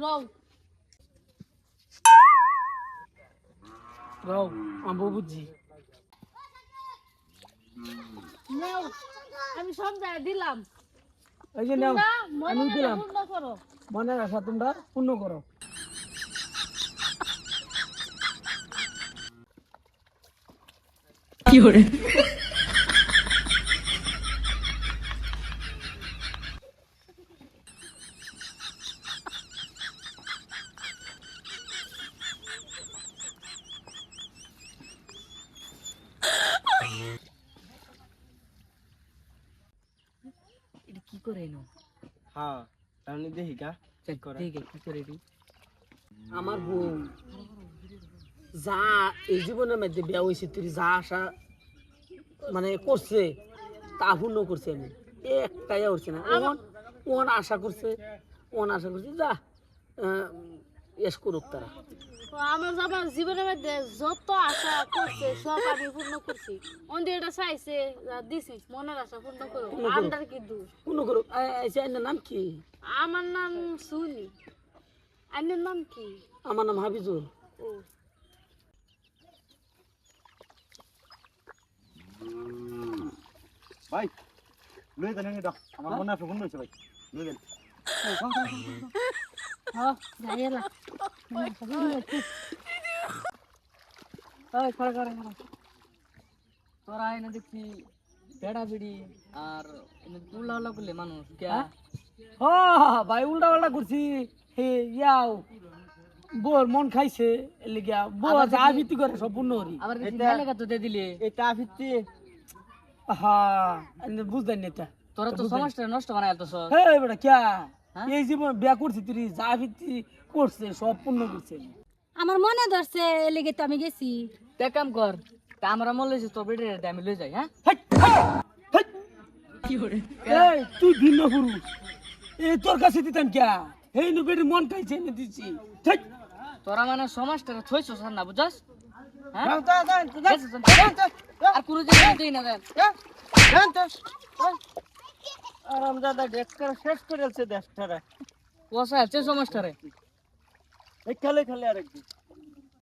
রও। রাও আমি বুঝছি নাও আমি জায়গায় দিলাম। এই যে নাও আমি মনে দিলাম। করো। মনের আশা তোমরা পূর্ণ করো। কি করে হ্যাঁ তাহলে দেখি কা চেক করে ঠিক আছে কি করে এটি আমার বউ যা এই জীবনের মধ্যে বিয়া হয়েছে তুই যা আশা মানে করছে তা পূর্ণ করছে আমি। একটাই উঠছে না। ওন ওন আশা করছে ওন আশা করছে যা এস করুক তারা। আমার আমার জীবনের মধ্যে যত আশা করছে সব আমি পূর্ণ করছি। অন্ধে এটা চাইছে দিছি মনের আশা পূর্ণ করো। পূর্ণ কি দোষ? পূর্ণ করুক এর নাম কি? আমার নাম সুনি। আইনের নাম কি? আমার নাম হাফিজুল। ও। ভাই লই দেন এটা। আমার মনে আছে হয়েছে ভাই। লই দেন করে তোরা এনে দেখছি বেড়া বিড়ি আর এনে উল্লা উল্লা করলে মানুষ কে? হ্যাঁ? ও ভাই উল্টা পাল্টা করছি। হে ইয়াও। বোর মন খাইছে লিগা। দেখি- ভিত্তি করে সব পূর্ণ করি আবার মেলে তো দিয়ে দিলে। এটা ফিরতে হ্যাঁ আমি বুঝতেন এটা। তোরা তো সমাজটা নষ্ট বানায় তো সব হে বেটা ক্যা? এই জীবন বিয়া করছি তুই যা ভিত্তি করছে সব পূর্ণ করছে। আমার মনে ধরছে লেগে তো আমি গেছি। তে কাম কর তা আমরা মনে লইছি তোর বেড়ে আমি লই যাই হ্যাঁ। এই তুই ভিন্ন পুরুষ। এই তোর কাছে দিতাম ক্যা এই নু মন খাইছে এনে হেই। তোরা মানে সমাজটা থইছো সার না বুঝাস হ্যাঁ? আর কোনো জিনিস দেই না আরাম দাদা শেষ করে আছে দেশটারে। কষা আছে সমাজটা রে এই খেলে খেলে আরেকদিন।